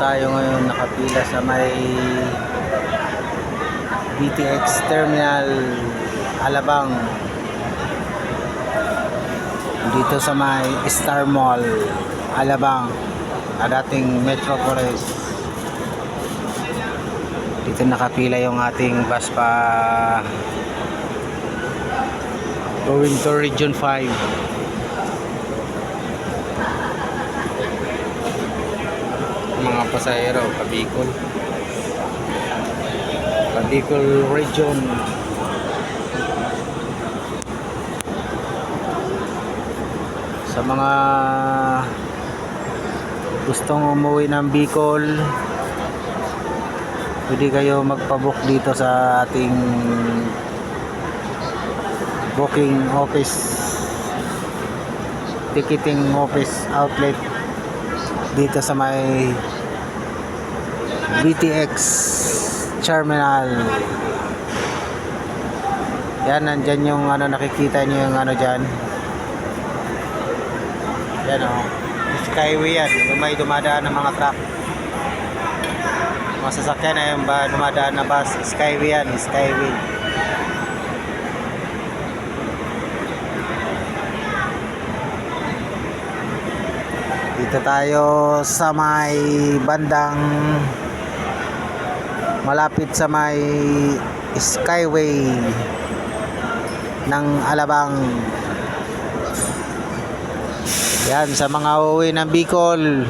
tayo ngayon nakapila sa may BTX Terminal Alabang. Dito sa may Star Mall Alabang. Na dating Metropolis. Dito nakapila yung ating bus pa. Going to Region 5 mga pasahero Kabicol. Kabicol Region. Sa mga gustong umuwi ng Bicol pwede kayo magpabook dito sa ating booking office. Ticketing office outlet dito sa may BTX terminal yan nandyan yung ano nakikita nyo yung ano dyan. Yan o skyway yan. May dumadaan ng mga truck. Mga sasakyan na yung ba dumadaan na bus. Skyway yan skyway. Dito tayo sa may bandang malapit sa may Skyway ng Alabang. Yan sa mga uuwi ng Bicol.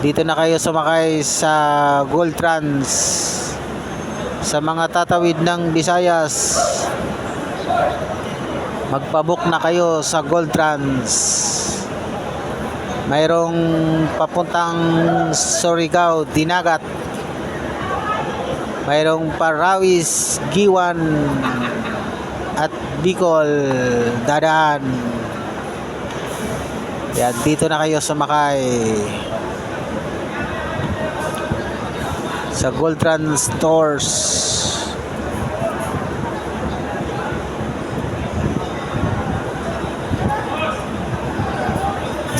Dito na kayo sumakay sa Gold Trans. Sa mga tatawid ng Visayas. Magpabook na kayo sa Gold Trans mayroong papuntang Surigao, Dinagat mayroong Parawis, Giwan at Bicol dadaan. Yan, dito na kayo sumakay. Sa Goldtran Stores.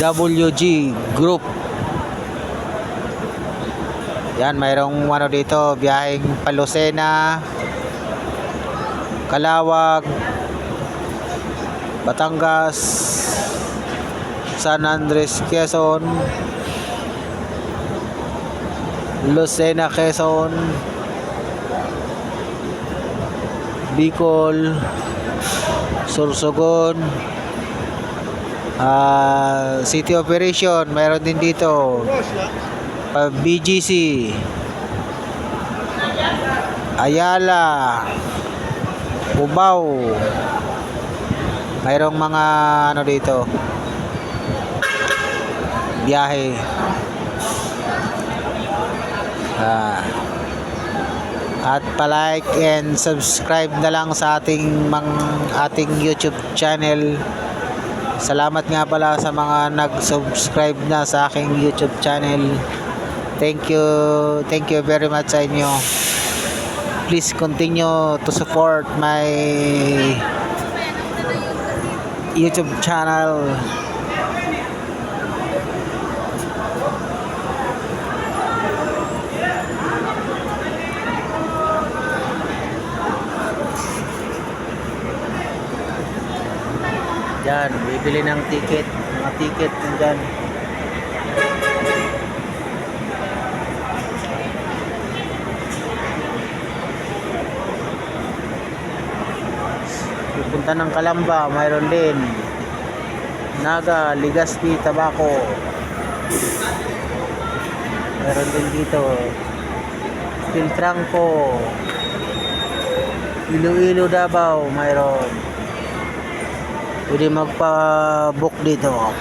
WG Group. Yan, mayroong ano dito, biyaheng Palusena, Kalawag, Batangas, San Andres, Quezon, Lucena, Quezon, Bicol, Sorsogon, Ah, City Operation, mayroon din dito. Pa BGC. Ayala. Cubao. Mayroong mga ano dito. Biyahe. Ah. At pa-like and subscribe na lang sa ating mang ating YouTube channel. Salamat nga pala sa mga nag-subscribe na sa aking YouTube channel. Thank you. Thank you very much sa inyo. Please continue to support my YouTube channel. Yan, bibili ng ticket. Mga ticket nandyan. Pupunta ng Kalamba, mayroon din. Naga, Ligaspi, Tabaco. Mayroon din dito. Filtranco. Iloilo, Davao, mayroon. Pwede magpa-book dito.